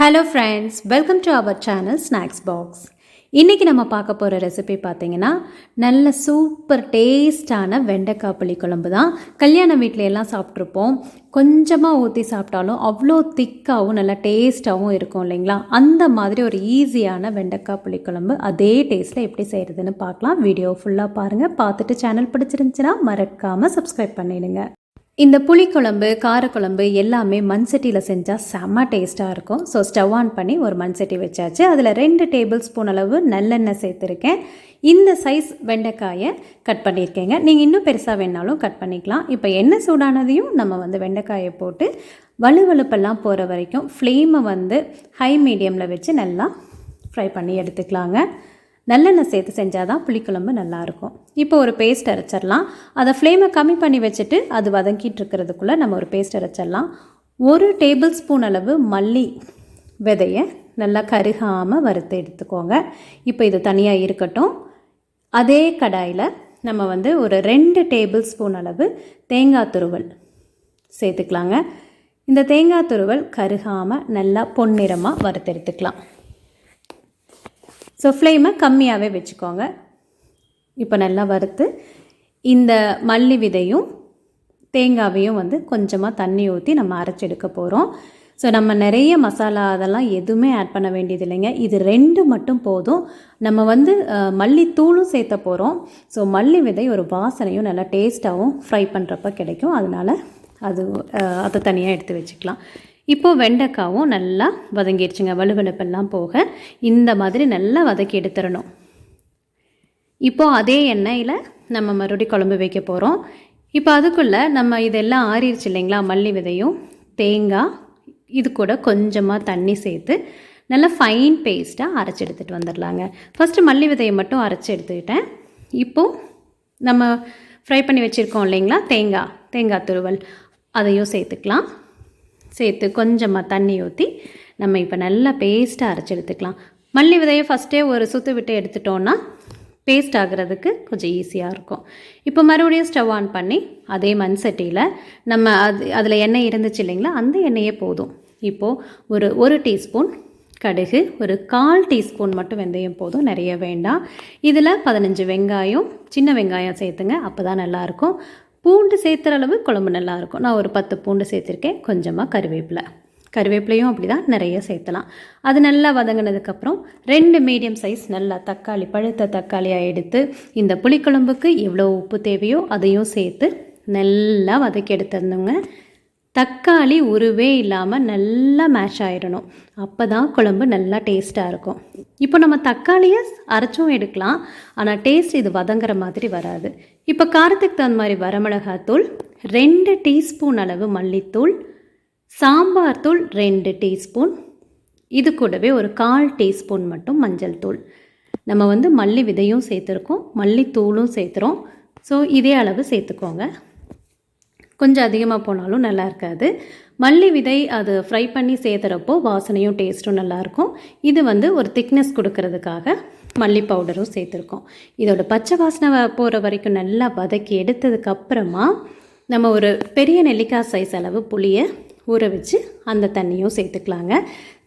Hello friends welcome to our channel snacks box இன்றைக்கி நம்ம பார்க்க போகிற ரெசிபி பார்த்தீங்கன்னா நல்ல சூப்பர் டேஸ்டான வெண்டைக்காய் புளி குழம்பு தான். கல்யாண வீட்டில எல்லாம் சாப்பிட்ருப்போம் கொஞ்சமாக ஊற்றி சாப்பிட்டாலும் அவ்வளோ திக்காகவும் நல்லா டேஸ்ட்டாகவும் இருக்கும் இல்லைங்களா? அந்த மாதிரி ஒரு ஈஸியான வெண்டைக்காய் புளி குழம்பு அதே டேஸ்ட்டில் எப்படி செய்கிறதுன்னு பார்க்கலாம். வீடியோ ஃபுல்லாக பாருங்கள் பார்த்துட்டு சேனல் பிடிச்சிருந்துச்சுன்னா மறக்காமல் சப்ஸ்கிரைப் பண்ணிடுங்க. இந்த புளிக்குழம்பு காரக்குழம்பு எல்லாமே மண் சட்டியில் செஞ்சால் செம்ம டேஸ்ட்டாக இருக்கும். ஸோ ஸ்டவ் ஆன் பண்ணி ஒரு மண் சட்டி வச்சாச்சு. அதில் ரெண்டு டேபிள் ஸ்பூன் அளவு நல்லெண்ணெய் சேர்த்துருக்கேன். இந்த சைஸ் வெண்டைக்காயை கட் பண்ணியிருக்கேங்க. நீங்கள் இன்னும் பெருசாக வேணாலும் கட் பண்ணிக்கலாம். இப்போ எண்ணெய் சூடானதையும் நம்ம வந்து வெண்டைக்காயை போட்டு வலுவலுப்பெல்லாம் போகிற வரைக்கும் ஃப்ளேமை வந்து ஹை மீடியமில் வச்சு நல்லா ஃப்ரை பண்ணி எடுத்துக்கலாங்க. நல்லெண்ணெய் சேர்த்து செஞ்சால் தான் புளிக்குழம்பு நல்லாயிருக்கும் இப்போ ஒரு பேஸ்ட் அரைச்சிடலாம். அதை ஃப்ளேமை கம்மி பண்ணி வச்சுட்டு அது வதங்கிட்டு இருக்கிறதுக்குள்ளே நம்ம ஒரு பேஸ்ட் அரைச்சிடலாம். ஒரு டேபிள் ஸ்பூன் அளவு மல்லி விதையை நல்லா கருகாமல் வறுத்து எடுத்துக்கோங்க. இப்போ இது தனியாக இருக்கட்டும். அதே கடாயில் நம்ம வந்து ஒரு ரெண்டு டேபிள் ஸ்பூன் அளவு தேங்காய் துருவல் சேர்த்துக்கலாங்க. இந்த தேங்காய் துருவல் கருகாமல் நல்லா பொன்னிறமாக வறுத்தெடுத்துக்கலாம் ஸோ ஃப்ளேமை கம்மியாகவே வச்சுக்கோங்க. இப்போ நல்லா வறுத்து இந்த மல்லி விதையும் தேங்காவையும் வந்து கொஞ்சமாக தண்ணி ஊற்றி நம்ம அரைச்சி எடுக்க போகிறோம் ஸோ நம்ம நிறைய மசாலா அதெல்லாம் எதுவுமே ஆட் பண்ண வேண்டியது இல்லைங்க இது ரெண்டு மட்டும் போதும். நம்ம வந்து மல்லித்தூளும் சேர்த்த போகிறோம் ஸோ மல்லி விதை ஒரு வாசனையும் நல்லா டேஸ்ட்டாகவும் ஃப்ரை பண்ணுறப்ப கிடைக்கும். அதனால் அது அதை தனியாக எடுத்து வச்சுக்கலாம். இப்போது வெண்டைக்காவும் நல்லா வதங்கிடுச்சுங்க. வலுவலுப்பெல்லாம் போக. இந்த மாதிரி நல்லா வதக்கி எடுத்துடணும். இப்போது அதே எண்ணெயில் நம்ம மறுபடியும் குழம்பு வைக்க போகிறோம் இப்போ அதுக்குள்ளே நம்ம இதெல்லாம் ஆறிடுச்சு இல்லைங்களா? மல்லி விதையும் தேங்காய் இது கூட கொஞ்சமாக தண்ணி சேர்த்து நல்லா ஃபைன் பேஸ்ட்டாக அரைச்சி எடுத்துகிட்டு வந்துடலாங்க. ஃபஸ்ட்டு மல்லி விதையை மட்டும் அரைச்சி எடுத்துக்கிட்டேன். இப்போது நம்ம ஃப்ரை பண்ணி வச்சுருக்கோம் இல்லைங்களா? தேங்காய் தேங்காய் துருவல். அதையும் சேர்த்துக்கலாம். சேர்த்து கொஞ்சமாக தண்ணி ஊற்றி நம்ம இப்போ நல்லா பேஸ்ட்டாக அரைச்சி எடுத்துக்கலாம். மல்லி விதையை ஃபஸ்ட்டே ஒரு சுற்று விட்டு எடுத்துட்டோன்னா பேஸ்ட் ஆகிறதுக்கு கொஞ்சம் ஈஸியாக இருக்கும். இப்போ மறுபடியும் ஸ்டவ் ஆன் பண்ணி அதே மண் சட்டியில் நம்ம அது அதில் எண்ணெய் இருந்துச்சு இல்லைங்களா அந்த எண்ணெயே போதும். இப்போது ஒரு ஒரு டீஸ்பூன் கடுகு ஒரு கால் டீஸ்பூன் மட்டும் வெந்தயம் போதும் நிறைய வேண்டாம். இதில் பதினஞ்சு வெங்காயம் சின்ன வெங்காயம் சேர்த்துங்க அப்போ தான் நல்லாயிருக்கும். பூண்டு சேர்த்துற அளவு குழம்பு நல்லாயிருக்கும். நான் ஒரு பத்து பூண்டு சேர்த்துருக்கேன் கொஞ்சமாக கருவேப்பிலை. கருவேப்பிலையும் அப்படி தான் நிறைய சேர்த்தலாம். அது நல்லா வதங்கினதுக்கப்புறம் ரெண்டு மீடியம் சைஸ் நல்லா தக்காளி பழுத்த தக்காளியாக எடுத்து இந்த புளிக்குழம்புக்கு எவ்வளோ உப்பு தேவையோ அதையும் சேர்த்து நல்லா வதக்கி எடுத்துருந்தோங்க தக்காளி உருவே இல்லாமல் நல்லா மேஷ் ஆயிடணும். அப்போ தான் குழம்பு நல்லா டேஸ்ட்டாக இருக்கும். இப்போ நம்ம தக்காளியை அரைச்சும் எடுக்கலாம். ஆனால் டேஸ்ட் இது வதங்குற மாதிரி வராது. இப்போ காரத்துக்கு தகுந்த மாதிரி வரமிளகாத்தூள் ரெண்டு டீஸ்பூன் அளவு மல்லித்தூள் சாம்பார் தூள் ரெண்டு டீஸ்பூன். இது கூடவே ஒரு கால் டீஸ்பூன் மட்டும் மஞ்சள் தூள். நம்ம வந்து மல்லி விதையும் சேர்த்துருக்கோம் மல்லித்தூளும் சேர்த்துறோம். ஸோ இதே அளவு சேர்த்துக்கோங்க. கொஞ்சம் அதிகமாக போனாலும் நல்லா இருக்காது. மல்லி விதை அது ஃப்ரை பண்ணி சேர்த்துறப்போ வாசனையும் டேஸ்ட்டும் நல்லாயிருக்கும் இது வந்து ஒரு திக்னஸ் கொடுக்கறதுக்காக மல்லி பவுடரும் சேர்த்துருக்கோம். இதோட பச்சை வாசனை போகிற வரைக்கும் நல்லா வதக்கி எடுத்ததுக்கப்புறமா நம்ம ஒரு பெரிய நெல்லிக்காய் சைஸ் அளவு புளியை ஊற வச்சு அந்த தண்ணியும் சேர்த்துக்கலாங்க.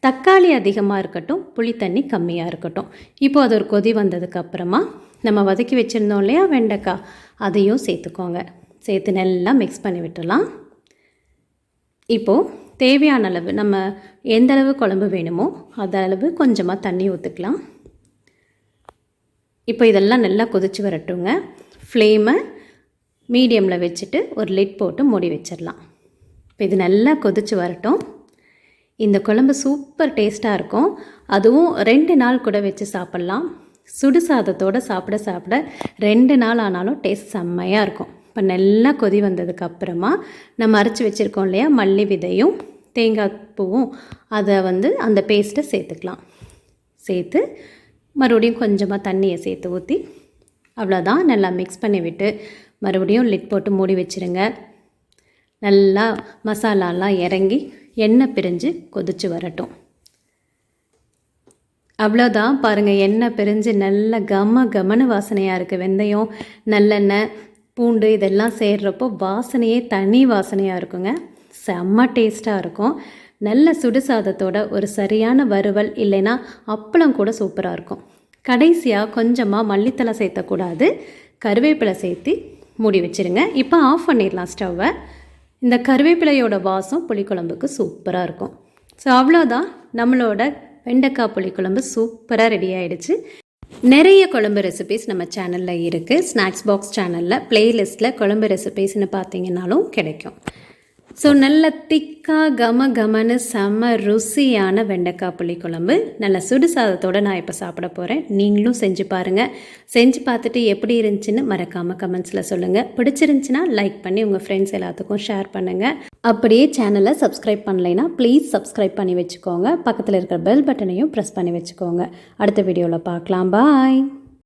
தக்காளி அதிகமாக இருக்கட்டும் புளி தண்ணி கம்மியாக இருக்கட்டும். இப்போ அது ஒரு கொதி வந்ததுக்கப்புறமா நம்ம வதக்கி வச்சுருந்தோம் இல்லையா வெண்டைக்காய் அதையும் சேர்த்துக்கோங்க. சேர்த்து நல்லா மிக்ஸ் பண்ணி விட்டுடலாம். இப்போது தேவையான அளவு நம்ம எந்த அளவு குழம்பு வேணுமோ அந்த அளவு கொஞ்சமாக தண்ணி ஊற்றுக்கலாம் இப்போ இதெல்லாம் நல்லா கொதிச்சு வரட்டுங்க. ஃப்ளேமை மீடியமில் வச்சுட்டு ஒரு லிட் போட்டு மூடி வச்சிடலாம். இப்போ இது நல்லா கொதிச்சு வரட்டும். இந்த குழம்பு சூப்பர் டேஸ்ட்டாக இருக்கும். அதுவும் ரெண்டு நாள் கூட வச்சு சாப்பிட்லாம். சுடு சாதத்தோடு சாப்பிட சாப்பிட ரெண்டு நாள் ஆனாலும் டேஸ்ட் செம்மையாக இருக்கும். இப்போ நல்லா கொதி வந்ததுக்கு அப்புறமா நம்ம அரைச்சி வச்சுருக்கோம் இல்லையா மல்லி விதையும் தேங்காய் பூவும் அதை வந்து அந்த பேஸ்ட்டை சேர்த்துக்கலாம். சேர்த்து மறுபடியும் கொஞ்சமாக தண்ணியை சேர்த்து ஊற்றி அவ்வளோதான் நல்லா மிக்ஸ் பண்ணி விட்டு மறுபடியும் லிட் போட்டு மூடி வச்சிருங்க. நல்லா மசாலாலாம் இறங்கி எண்ணெய் பிரிஞ்சு கொதிச்சு வரட்டும். அவ்வளோதான் பாருங்கள் எண்ணெய் பிரிஞ்சு நல்ல கம கமனு வாசனையாக இருக்குது வெந்தயம் நல்லெண்ணெய் பூண்டு இதெல்லாம் சேர்றப்போ வாசனையே தனி வாசனையாக இருக்குங்க. செம்ம டேஸ்ட்டாக இருக்கும். நல்ல சுடுசாதத்தோட ஒரு சரியான வறுவல் இல்லைன்னா அப்பளம் கூட சூப்பராக இருக்கும். கடைசியாக கொஞ்சமாக மல்லித்தலை சேர்த்தக்கூடாது. கருவேப்பிலை சேர்த்து மூடி வச்சிருங்க. இப்போ ஆஃப் பண்ணிடலாம் ஸ்டவ்வை. இந்த கருவேப்பிலையோட வாசம் புளிக்குழம்புக்கு சூப்பராக இருக்கும். ஸோ அவ்வளோதான் நம்மளோட வெண்டைக்காய் புளிக்குழம்பு சூப்பராக ரெடி ஆயிடுச்சு. நிறைய குழம்பு ரெசிபிஸ் நம்ம சேனலில் இருக்குது ஸ்நாக்ஸ் பாக்ஸ் சேனலில் பிளேலிஸ்ட்டில் குழம்பு ரெசிபிஸ்னு பார்த்தீங்கன்னாலும் கிடைக்கும். ஸோ நல்ல திக்காக கம கமனு செம்ம ருசியான வெண்டைக்காய் புளிக்குழம்பு நல்ல சுடு சாதத்தோடு நான் இப்போ சாப்பிட போகிறேன் நீங்களும் செஞ்சு பாருங்கள் செஞ்சு பார்த்துட்டு எப்படி இருந்துச்சுன்னு மறக்காமல் கமெண்ட்ஸில் சொல்லுங்கள் பிடிச்சிருந்துச்சின்னா லைக் பண்ணி உங்கள் ஃப்ரெண்ட்ஸ் எல்லாத்துக்கும் ஷேர் பண்ணுங்கள் அப்படியே சேனலை சப்ஸ்கிரைப் பண்ணலைன்னா ப்ளீஸ் சப்ஸ்கிரைப் பண்ணி வச்சுக்கோங்க. பக்கத்தில் இருக்கிற பெல் பட்டனையும் ப்ரெஸ் பண்ணி வச்சுக்கோங்க. அடுத்த வீடியோவில் பார்க்கலாம். பாய்